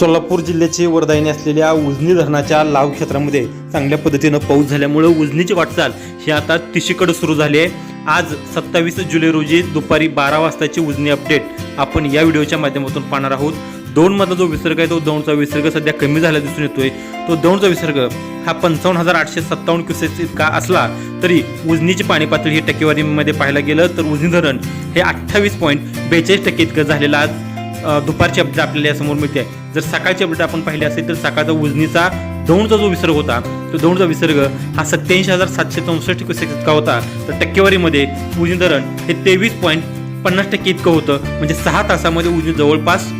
सोलापूर जिल्ह्याचे वरदायिनी असलेल्या उजनी धरणाच्या लाव क्षेत्रामध्ये चांगल्या पद्धतीनं पाऊस झाल्यामुळं उजनीची वाटचाल ही आता तिशीकडे सुरू झाली आहे. आज सत्तावीस जुलै रोजी दुपारी बारा वाजताची उजनी अपडेट आपण या व्हिडिओच्या माध्यमातून पाहणार आहोत. दौंडमधला जो विसर्ग आहे तो दौंडचा विसर्ग सध्या कमी झाला दिसून येतोय. तो दौंडचा विसर्ग हा पंचावन्न हजार आठशे सत्तावन्न क्युसेस इतका असला तरी उजनीची पाणी पातळी ही टक्केवारीमध्ये पाहायला गेलं तर उजनी धरण हे अठ्ठावीस पॉईंट बेचाळीस टक्के इतकं झालेलं आज दुपारची अपडेट आपल्याला यासमोर मिळते. जर सकाळची अपडेट आपण पाहिली असेल तर सकाळचा उजनीचा दौंडचा जो विसर्ग होता तो दौंडचा विसर्ग हा सत्याऐंशी हजार सातशे चौसष्ट इतका होता. तर टक्केवारीमध्ये उजनी धरण हे तेवीस पॉईंट पन्नास टक्के इतकं होतं. म्हणजे सहा तासामध्ये उजनी जवळपास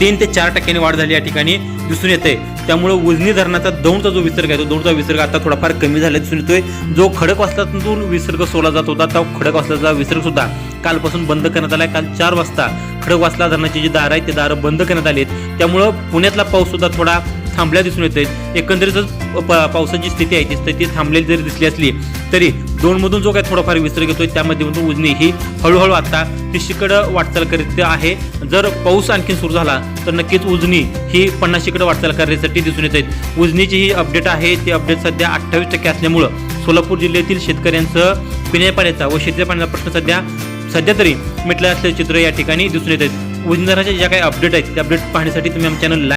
तीन ते चार टक्क्यांनी वाढ झाली या ठिकाणी दिसून येते. त्यामुळे उजनी धरणाचा दौंडचा जो विसर्ग आहे तो दौंडचा विसर्ग आता थोडाफार कमी झाला दिसून येतोय. जो खडक वाजतातून विसर्ग सोडला जात होता तो खडक वाजल्याचा विसर्ग सुद्धा कालपासून बंद करण्यात आला आहे काल चार वाजता खडकवासला धरणाचे जी दारं आहेत ते दारं बंद करण्यात आले आहेत. त्यामुळं पुण्यातला पाऊस सुद्धा थोडा थांबल्या दिसून येतोय. एकंदरीतच पावसाची स्थिती आहे ती स्थिती थांबलेली जरी दिसली असली तरी दोनमधून जो काही थोडाफार विसर्ग येतोय त्यामध्ये उजनी ही हळूहळू आता तिशीकडं वाटचाल करीत आहे. जर पाऊस आणखी सुरू झाला तर नक्कीच उजनी ही पन्नाशीकडे वाटचाल करण्यासाठी दिसून येत आहेत उजनीची ही अपडेट आहे ती अपडेट सध्या अठ्ठावीस टक्के असल्यामुळं सोलापूर जिल्ह्यातील शेतकऱ्यांचं पिण्या पाण्याचा व शेतीच्या पाण्याचा प्रश्न सध्या सध्या तरी मिटलं असलेलं चित्र या ठिकाणी दिसून येत आहेत. उजनी ज्या काही अपडेट आहेत त्या अपडेट पाहण्यासाठी तुम्ही आमच्या चॅनल